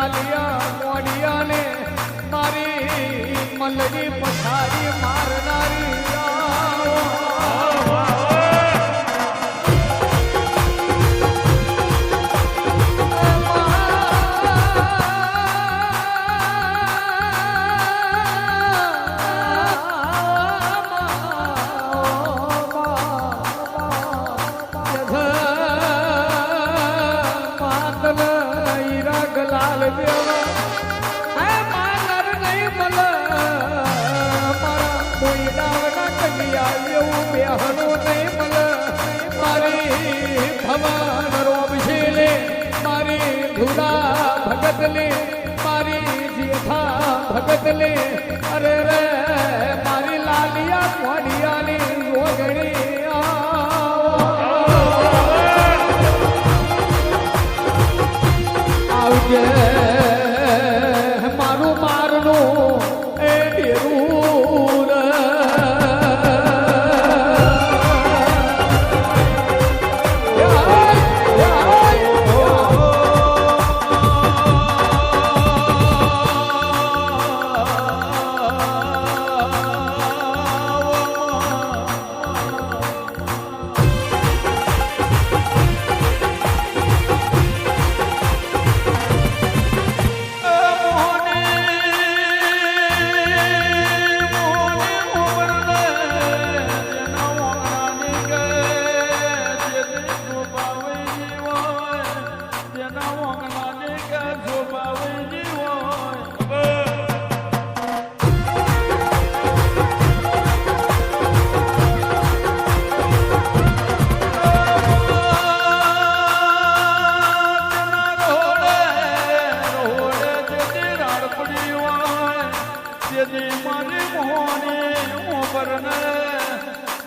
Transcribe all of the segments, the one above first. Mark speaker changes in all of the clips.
Speaker 1: ડાલિયા મોડિયાને મારી મલની પથારી મારનારી. ભગતલે મારી જેઠા ભગતલે. અરે રે મારી લાલિયા
Speaker 2: મોઢિયાની ઓગણી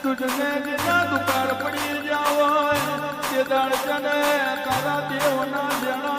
Speaker 2: તુજને જેના દુકાળ પડી જાવ તે દાળ ચને કરા દેવ ના જણા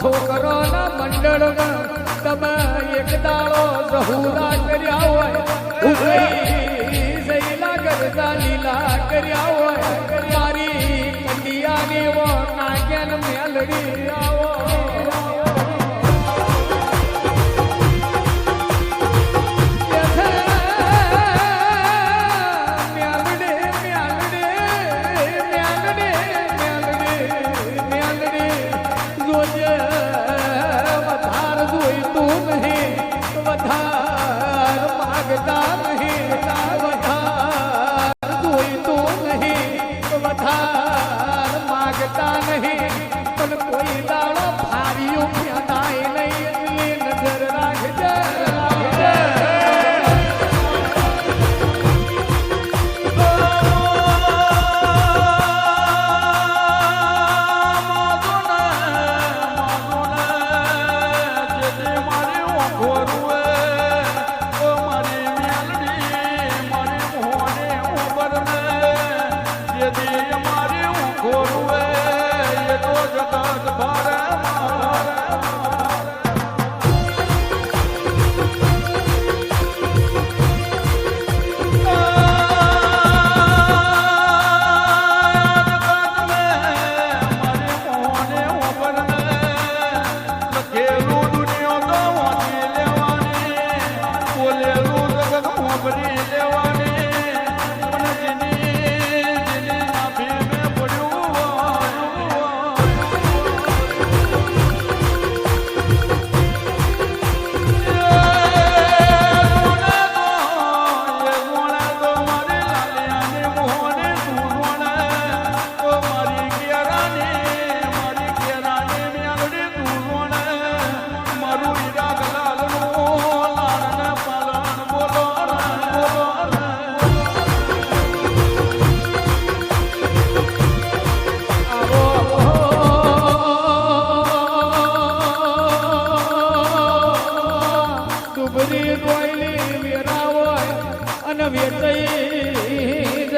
Speaker 1: છોકરો ના મંડળમાં તમે એક દાડો સહુરા કર્યા હોય. જઈલા કરતા લીલા કર્યા હોય. મારી કંડિયાની વો નાગ્યાન મેલડી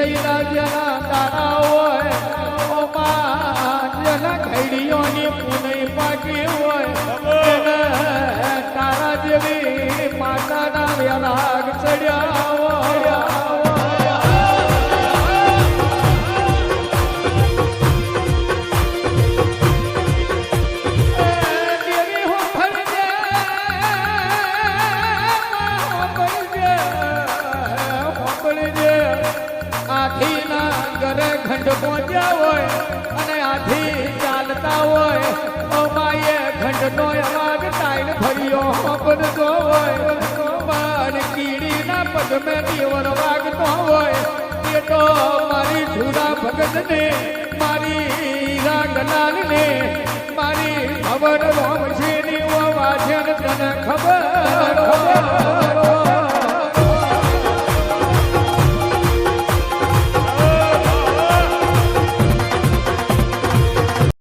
Speaker 2: જઈના જના તારા હોય ઓમાં જેના
Speaker 1: ખૈડીઓની પૂનઈ પાકી હોય તારા જેવી માતાના વેલાગ ચડ્યા ખંડ પહોંચ્યા હોય અને આથી ચાલતા હોય ઓ ખંડ નો અવાજ તાઈન ભર્યો મોકલતો હોય પણ કીડીના પગમે દીવર વાગતો હોય, એ તો મારી જુડા ભગતને, મારી રાગલાલને, મારી ખબર રોમની ઓ વાજન તને ખબર ખબર